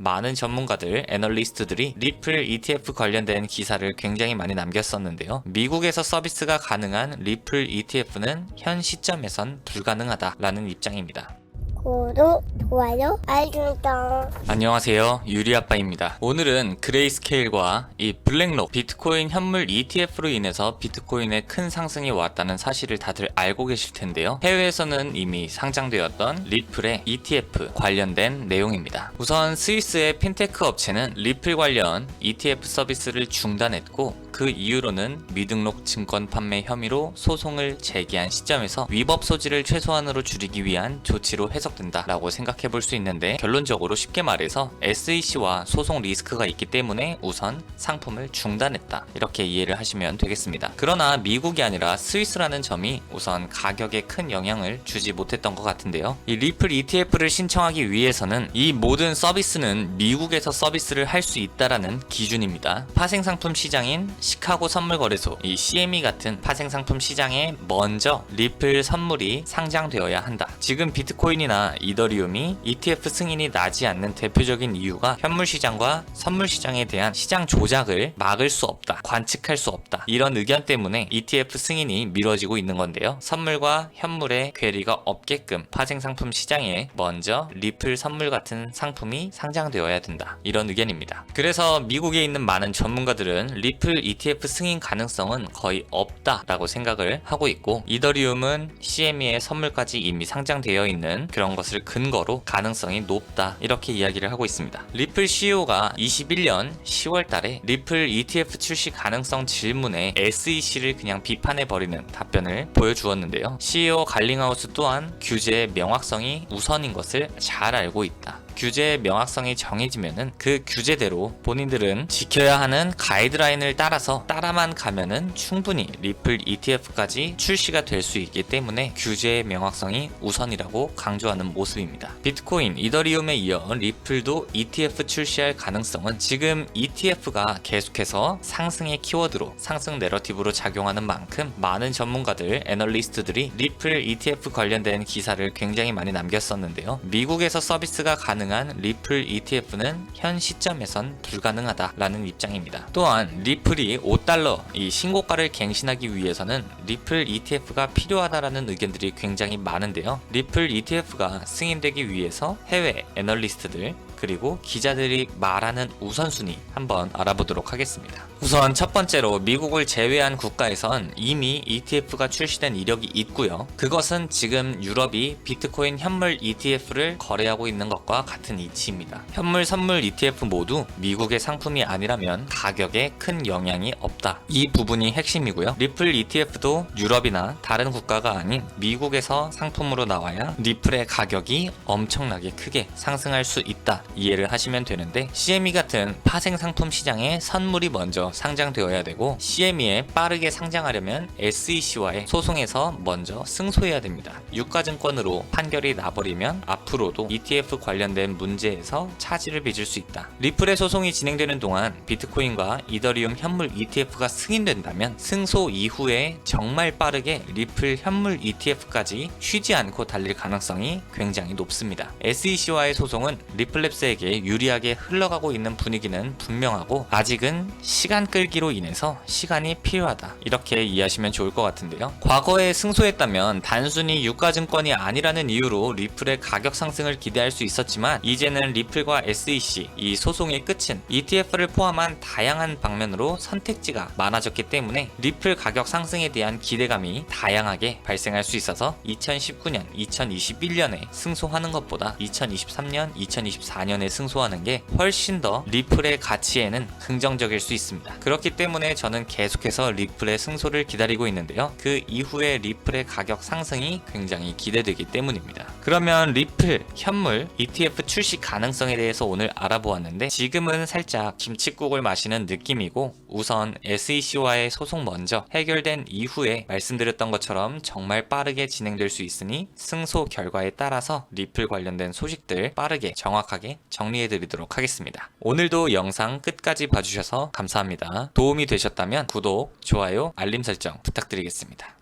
많은 전문가들, 애널리스트들이 리플 ETF 관련된 기사를 굉장히 많이 남겼었는데요. 미국에서 서비스가 가능한 리플 ETF는 현 시점에선 불가능하다라는 입장입니다. 구독, 좋아요, 알림 설정. 안녕하세요. 유리아빠입니다. 오늘은 그레이스케일과 이 블랙록 비트코인 현물 ETF로 인해서 비트코인의 큰 상승이 왔다는 사실을 다들 알고 계실 텐데요. 해외에서는 이미 상장되었던 리플의 ETF 관련된 내용입니다. 우선 스위스의 핀테크 업체는 리플 관련 ETF 서비스를 중단했고 그 이유로는 미등록 증권 판매 혐의로 소송을 제기한 시점에서 위법 소지를 최소한으로 줄이기 위한 조치로 해석 된다라고 생각해 볼 수 있는데 결론적으로 쉽게 말해서 SEC와 소송 리스크가 있기 때문에 우선 상품을 중단했다 이렇게 이해를 하시면 되겠습니다. 그러나 미국이 아니라 스위스라는 점이 우선 가격에 큰 영향을 주지 못했던 것 같은데요. 이 리플 ETF를 신청하기 위해서는 이 모든 서비스는 미국에서 서비스를 할 수 있다라는 기준입니다. 파생 상품 시장인 시카고 선물 거래소 이 CME 같은 파생 상품 시장에 먼저 리플 선물이 상장되어야 한다. 지금 비트코인이나 이더리움이 ETF 승인이 나지 않는 대표적인 이유가 현물 시장과 선물 시장에 대한 시장 조작을 막을 수 없다. 관측할 수 없다. 이런 의견 때문에 ETF 승인이 미뤄지고 있는 건데요. 선물과 현물의 괴리가 없게끔 파생 상품 시장에 먼저 리플 선물 같은 상품이 상장되어야 된다. 이런 의견입니다. 그래서 미국에 있는 많은 전문가들은 리플 ETF 승인 가능성은 거의 없다라고 생각을 하고 있고 이더리움은 CME의 선물까지 이미 상장되어 있는 그런 것을 근거로 가능성이 높다 이렇게 이야기를 하고 있습니다. 리플 CEO가 21년 10월 달에 리플 ETF 출시 가능성 질문에 SEC를 그냥 비판해 버리는 답변을 보여주었는데요. CEO 갈링하우스 또한 규제의 명확성이 우선인 것을 잘 알고 있다. 규제의 명확성이 정해지면은 그 규제대로 본인들은 지켜야 하는 가이드라인을 따라서 따라만 가면은 충분히 리플 ETF까지 출시가 될 수 있기 때문에 규제의 명확성이 우선이라고 강조하는 모습입니다. 비트코인, 이더리움에 이어 리플도 ETF 출시할 가능성은 지금 ETF가 계속해서 상승의 키워드로 상승 내러티브로 작용하는 만큼 많은 전문가들, 애널리스트들이 리플 ETF 관련된 기사를 굉장히 많이 남겼었는데요. 미국에서 서비스가 가능 한 리플 ETF는 현 시점에선 불가능하다라는 입장입니다. 또한 리플이 5달러 이 신고가를 갱신하기 위해서는 리플 ETF가 필요하다라는 의견들이 굉장히 많은데요. 리플 ETF가 승인되기 위해서 해외 애널리스트들 그리고 기자들이 말하는 우선순위 한번 알아보도록 하겠습니다. 우선 첫 번째로 미국을 제외한 국가에선 이미 ETF가 출시된 이력이 있고요. 그것은 지금 유럽이 비트코인 현물 ETF를 거래하고 있는 것과 같은 이치입니다. 현물 선물 ETF 모두 미국의 상품이 아니라면 가격에 큰 영향이 없다. 이 부분이 핵심이고요. 리플 ETF도 유럽이나 다른 국가가 아닌 미국에서 상품으로 나와야 리플의 가격이 엄청나게 크게 상승할 수 있다. 이해를 하시면 되는데 CME 같은 파생 상품 시장에 선물이 먼저 상장되어야 되고 CME에 빠르게 상장하려면 SEC와의 소송에서 먼저 승소해야 됩니다. 유가증권으로 판결이 나버리면 앞으로도 ETF 관련된 문제에서 차질을 빚을 수 있다. 리플의 소송이 진행되는 동안 비트코인과 이더리움 현물 ETF가 승인된다면 승소 이후에 정말 빠르게 리플 현물 ETF까지 쉬지 않고 달릴 가능성이 굉장히 높습니다. SEC와의 소송은 리플랩 스에게 유리하게 흘러가고 있는 분위기는 분명하고 아직은 시간 끌기로 인해서 시간이 필요하다. 이렇게 이해하시면 좋을 것 같은데요. 과거에 승소했다면 단순히 유가증권이 아니라는 이유로 리플의 가격 상승을 기대할 수 있었지만 이제는 리플과 SEC 이 소송의 끝은 ETF를 포함한 다양한 방면으로 선택지가 많아졌기 때문에 리플 가격 상승에 대한 기대감이 다양하게 발생할 수 있어서 2019년, 2021년에 승소하는 것보다 2023년, 2024년 에 승소하는 게 훨씬 더 리플의 가치에는 긍정적일 수 있습니다. 그렇기 때문에 저는 계속해서 리플의 승소를 기다리고 있는데요. 그 이후에 리플의 가격 상승이 굉장히 기대되기 때문입니다. 그러면 리플, 현물, ETF 출시 가능성에 대해서 오늘 알아보았는데 지금은 살짝 김치국을 마시는 느낌이고 우선 SEC와의 소송 먼저 해결된 이후에 말씀드렸던 것처럼 정말 빠르게 진행될 수 있으니 승소 결과에 따라서 리플 관련된 소식들 빠르게 정확하게 정리해 드리도록 하겠습니다. 오늘도 영상 끝까지 봐주셔서 감사합니다. 도움이 되셨다면 구독, 좋아요, 알림 설정 부탁드리겠습니다.